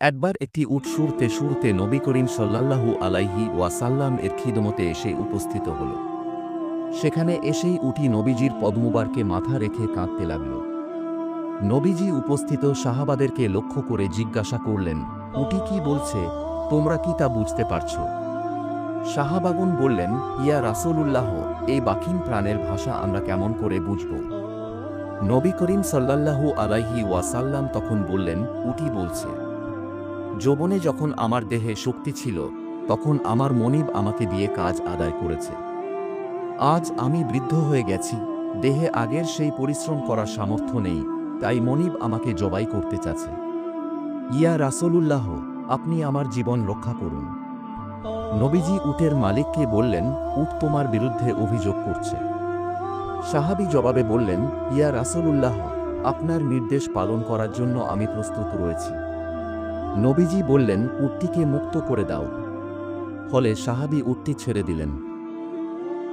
একবার একটি উট সুরতে সুরতে নবী করিম সাল্লাল্লাহু আলাইহি ওয়াসাল্লাম এর খিদমতে এসে উপস্থিত হল। সেখানে এসেই উটি নবীজির পদ্মবারকে মাথা রেখে কাঁদতে লাগল। নবীজি উপস্থিত সাহাবাদেরকে লক্ষ্য করে জিজ্ঞাসা করলেন উটি কি বলছে? তোমরা কি তা বুঝতে পারছ? শাহাবাগুন বললেন, ইয়া রাসূলুল্লাহ, এই বাকিন প্রাণের ভাষা আমরা কেমন করে বুঝব? নবী করিম সাল্লাল্লাহু আলাইহি ওয়াসাল্লাম তখন বললেন উটি বলছে। যৌবনে যখন আমার দেহে শক্তি ছিল, তখন আমার মনিব আমাকে দিয়ে কাজ আদায় করেছে। আজ আমি বৃদ্ধ হয়ে গেছি, দেহে আগের সেই পরিশ্রম করার সামর্থ্য নেই, তাই মনিব আমাকে জবাই করতে চাচ্ছে। ইয়া রাসূলুল্লাহ, আপনি আমার জীবন রক্ষা করুন। নবীজি উটের মালিককে বললেন, উট তোমার বিরুদ্ধে অভিযোগ করছে। সাহাবি জবাবে বললেন, ইয়া রাসূলুল্লাহ, আপনার নির্দেশ পালন করার জন্য আমি প্রস্তুত রয়েছি। নবীজি বললেন উটটিকে মুক্ত করে দাও। ফলে সাহাবি উটটি ছেড়ে দিলেন।